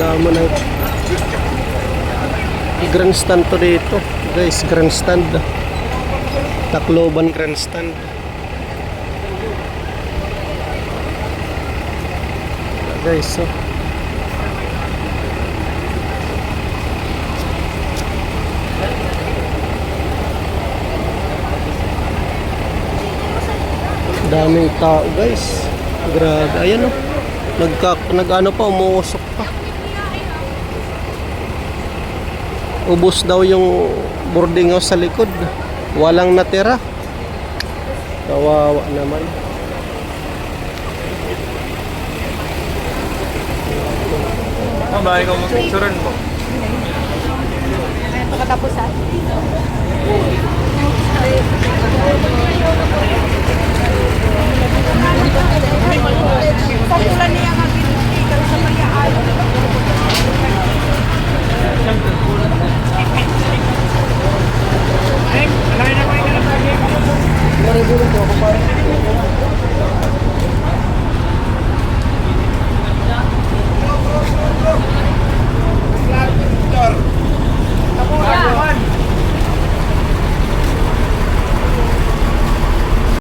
Damo na grandstand to dito. Guys, grandstand. Tacloban grandstand. Guys, so. Daming tao guys. Grabe. Ayan oh. Nagka, nag-ano pa, umuusok pa. Ubus daw yung boarding house sa likod. Walang natira. Kawawa naman. Ah, bahay ko mag-picturean mo. Pagkatapusan. Patulan Dari buruk, gue kemarin.